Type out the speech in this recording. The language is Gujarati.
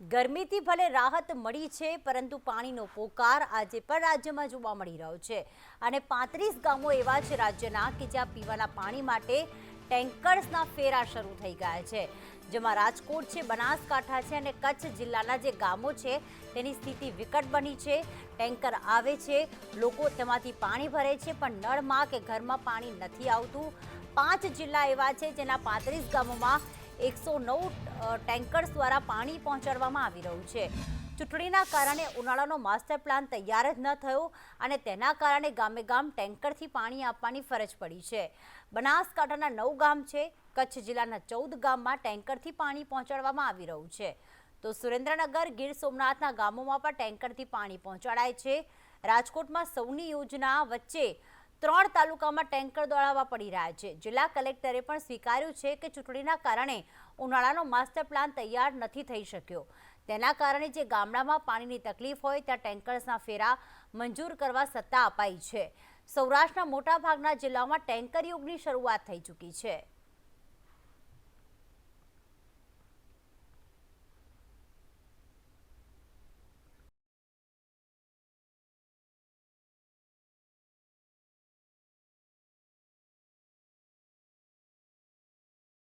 ગરમીથી ભલે રાહત મળી છે, પરંતુ પાણીનો પોકાર આજે પણ રાજ્યમાં જોવા મળી રહ્યો છે. અને પાંત્રીસ ગામો એવા છે રાજ્યના કે જ્યાં પીવાના પાણી માટે ટેન્કર્સના ફેરા શરૂ થઈ ગયા છે. જેમાં રાજકોટ છે, બનાસકાંઠા છે અને કચ્છ જિલ્લાના જે ગામો છે, તેની સ્થિતિ વિકટ બની છે. ટેન્કર આવે છે, લોકો તેમાંથી પાણી ભરે છે, પણ નળમાં કે ઘરમાં પાણી નથી આવતું. પાંચ જિલ્લા એવા છે જેના પાંત્રીસ ગામોમાં એકસો નવ ટેન્કર્સ દ્વારા પાણી પહોંચાડવામાં આવી રહ્યું છે. ચૂંટણીના કારણે ઉનાળાનો માસ્ટર પ્લાન તૈયાર જ ન થયો અને તેના કારણે ગામે ગામ ટેન્કરથી પાણી આપવાની ફરજ પડી છે. બનાસકાંઠાના નવ ગામ છે, કચ્છ જિલ્લાના ચૌદ ગામમાં ટેન્કરથી પાણી પહોંચાડવામાં આવી રહ્યું છે. તો સુરેન્દ્રનગર, ગીર સોમનાથના ગામોમાં પણ ટેન્કરથી પાણી પહોંચાડાય છે. રાજકોટમાં સૌની યોજના વચ્ચે ત્રણ તાલુકામાં ટેન્કર દોડાવવા પડી રહ્યા છે. જિલ્લા કલેક્ટરે પણ સ્વીકાર્યું છે કે ચૂંટણીના કારણે ઉનાળાનો માસ્ટર પ્લાન તૈયાર નથી થઈ શક્યો. તેના કારણે જે ગામડામાં પાણીની તકલીફ હોય, ત્યાં ટેન્કર્સના ફેરા મંજૂર કરવા સત્તા અપાઈ છે. સૌરાષ્ટ્રના મોટાભાગના જિલ્લાઓમાં ટેન્કર યુગની શરૂઆત થઈ ચૂકી છે.